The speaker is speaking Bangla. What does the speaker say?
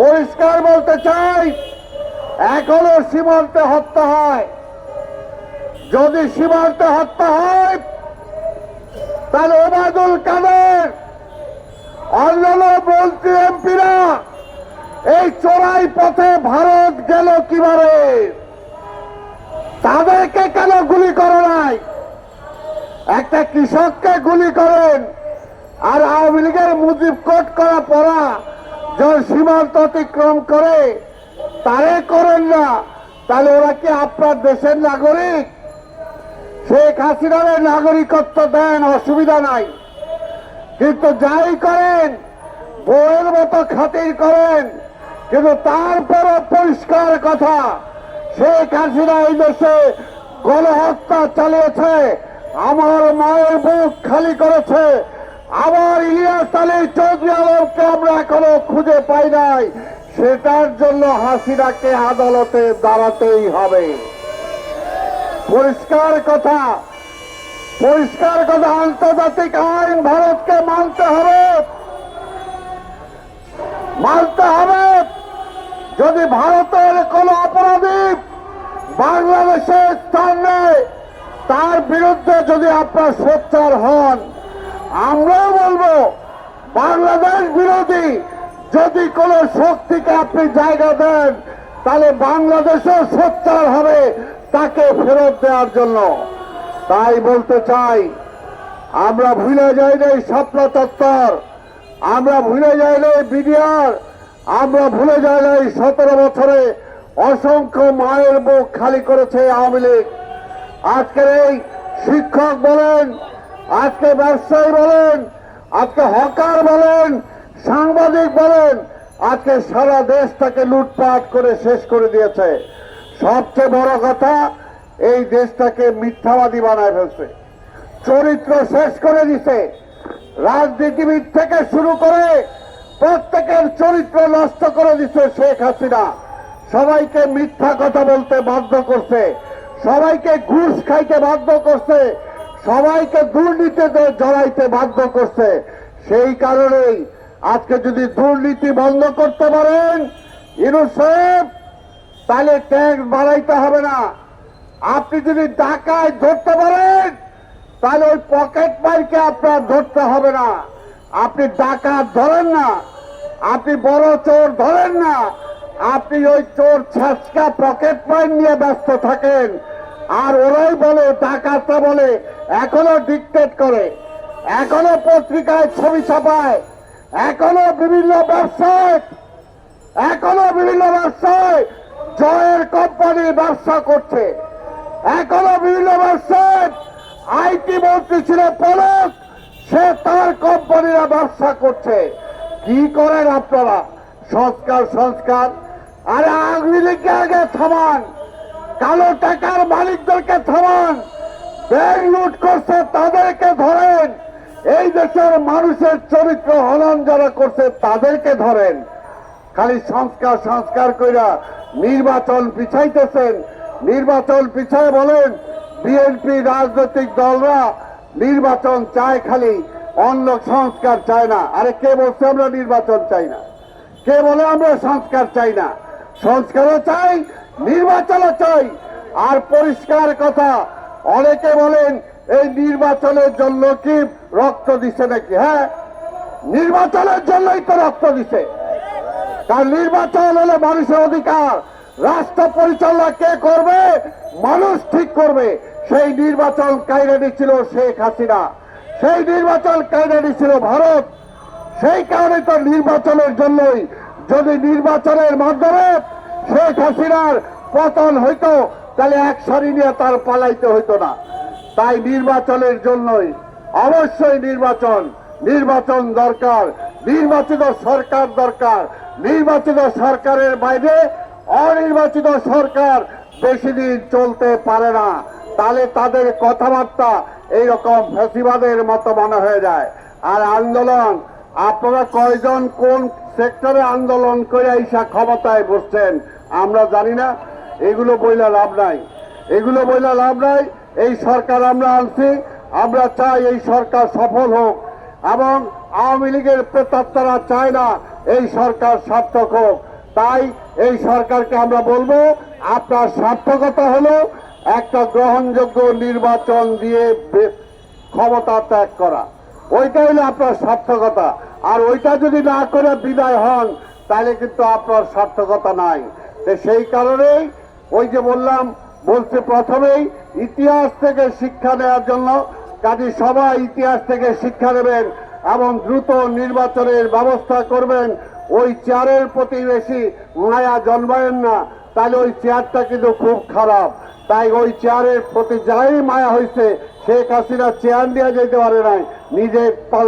পরিষ্কার বলতে চাই, এখনও সীমান্তে হত্যা হয়। যদি সীমান্তে হত্যা হয়, তাহলে ওবায়দুল কাদের, অন্যান্য মন্ত্রী এমপিরা এই চোরাই পথে ভারত গেল কীভাবে? তাদেরকে কেন গুলি করে নাই? একটা কৃষককে গুলি করেন আর আওয়ামী লীগের মুজিব কোট করা পড়া যখন সীমান্ত অতিক্রম করে, তারে করেন না। তাহলে ওরা কি আপনার দেশের নাগরিক? শেখ হাসিনার নাগরিকত্ব দেন, অসুবিধা নাই। কিন্তু যাই করেন, বইয়ের মতো খাতির করেন, কিন্তু তারপরে পরিষ্কার কথা, শেখ হাসিনা এই দেশে গণহত্যা চালিয়েছে, আমার মায়ের বুক খালি করেছে আমার ইলিয়াস আলী চৌধুরী আলমকে আমরা এখনও খুঁজে পাই নাই। সেটার জন্য হাসিনাকে আদালতে দাঁড়াতেই হবে। পরিষ্কার কথা পরিষ্কার কথা, আন্তর্জাতিক আইন ভারতকে মানতে হবে। মানতে হবে। যদি ভারতের কোন অপরাধী বাংলাদেশে স্থান তার বিরুদ্ধে যদি আপনার সোচ্চার হন বাংলাদেশ বিরোধী যদি কোন শক্তিকে আপনি জায়গা দেন, তাহলে বাংলাদেশও সোচ্চার হবে তাকে ফেরত দেওয়ার জন্য। তাই বলতে চাই, আমরা ভুলে যাই নাই স্বপ্ন তত্ত্বর, আমরা ভুলে যাই নাই বিডিআর, আমরা ভুলে যাই নাই সতেরো বছরে অসংখ্য মায়ের বুক খালি করেছে আওয়ামী লীগ। আজকের এই শিক্ষক বলেন, আজকে ব্যবসায়ী বলেন আজকে হকার বলেন, সাংবাদিক বলেন, আজকে সারা দেশটাকে লুটপাট করে শেষ করে দিয়েছে। সবচেয়ে বড় কথা, এই দেশটাকে মিথ্যাবাদী বানায় ফেলছে। চরিত্র শেষ করে দিছে। রাজনীতিবিদ থেকে শুরু করে প্রত্যেকের চরিত্র নষ্ট করে দিছে শেখ হাসিনা। সবাইকে মিথ্যা কথা বলতে বাধ্য করছে। সবাইকে ঘুষ খাইতে বাধ্য করছে। সবাইকে দুর্নীতিতে জড়াইতে বাধ্য করছে। সেই কারণেই আজকে যদি দুর্নীতি বন্ধ করতে পারেন ইউনুসেফ তাহলে ট্যাক্স বাড়াইতে হবে না। আপনি যদি ডাকায় ধরতে পারেন, তাহলে ওই পকেট মারকে আপনার ধরতে হবে না। আপনি ডাকাত ধরেন না, আপনি বড় চোর ধরেন না, আপনি ওই চোর ছাচকা পকেট মার নিয়ে ব্যস্ত থাকেন। আর ওরাই বলে ডাকাতরা বলে এখনও ডিকটেট করে, এখনও পত্রিকায় ছবি ছাপায়, এখনও বিভিন্ন ব্যবসায়, এখনও বিভিন্ন ব্যবসায় জয়ের কোম্পানি ব্যবসা করছে, এখনও বিভিন্ন ব্যবসায় আইটি মন্ত্রী ছিল পলক সে তার কোম্পানিরা ব্যবসা করছে। কি করেন আপনারা? সংস্কার সংস্কার। আরে আগুলিকে আগে থামান, কালো টাকার মালিকদেরকে থামান। ব্যাংক লুট করছে, তাদেরকে ধরেন। এই দেশের মানুষের চরিত্র হনন যারা করছে, তাদেরকে ধরেন। খালি সংস্কার সংস্কার কইরা নির্বাচন পিছাইতেছেন। নির্বাচন পিছায় বলেন, বিএনপি রাজনৈতিক দলরা নির্বাচন চায় খালি, অন্য সংস্কার চায় না। আরে কে বলছে আমরা নির্বাচন চাই না? কে বলে আমরা সংস্কার চাই না? সংস্কারও চাই, নির্বাচনও চাই। আর পরিষ্কার কথা অনেকে বলেন, এই নির্বাচনের জন্য কি রক্ত দিছে নাকি? হ্যাঁ নির্বাচনের জন্যই তো রক্ত দিছে। কারণ নির্বাচন হলো মানুষের অধিকার। রাষ্ট্র পরিচালনা কে করবে? মানুষ ঠিক করবে। সেই নির্বাচন কায়রা ছিল শেখ হাসিনা। সেই নির্বাচন কায়রা ছিল ভারত। সেই কারণে তো নির্বাচনের জন্যই যদি নির্বাচনের মাধ্যমে শেখ হাসিনার পতন হইতো তাহলে এক সারি নিয়ে তার পালাইতে হইতো না। তাই নির্বাচনের জন্যই অবশ্যই নির্বাচন নির্বাচন দরকার, নির্বাচিত সরকার দরকার, নির্বাচিত সরকারের বাইরে অনির্বাচিত সরকার বেশি দিন চলতে পারে না। তাহলে তাদের কথাবার্তা এইরকম ফেসিবাদের মতো মনে হয়ে যায়। আর আন্দোলন, আপনারা কয়জন কোন সেক্টরে আন্দোলন করে ঈশা ক্ষমতায় বসছেন আমরা জানি না। এগুলো বইলা লাভ নাই। এগুলো বইলা লাভ নাই, এই সরকার আমরা আনছি, আমরা চাই এই সরকার সফল হোক, এবং আওয়ামী লীগের প্রেতাত্মারা চায় না এই সরকার সার্থক হোক। তাই এই সরকারকে আমরা বলব, আপনার সার্থকতা হলো একটা গ্রহণযোগ্য নির্বাচন দিয়ে ক্ষমতা ত্যাগ করা। ওইটা হলো আপনার সার্থকতা। আর ওইটা যদি না করে বিদায় হন, তাহলে কিন্তু আপনার সার্থকতা নাই। সেই কারণেই ওই যে বললাম, বলছে প্রথমেই ইতিহাস থেকে শিক্ষা নেওয়ার জন্য, কাজে সবাই ইতিহাস থেকে শিক্ষা নেবেন এবং দ্রুত নির্বাচনের ব্যবস্থা করবেন। ওই চেয়ারের প্রতি বেশি মায়া জন্মায়েন না, তাহলে ওই চেয়ারটা কিন্তু খুব খারাপ। তাই ওই চেয়ারের প্রতি যাই মায়া হয়েছে শেখ হাসিনা চেয়ার নিয়ে যেতে পারে নাই নিজে পাল-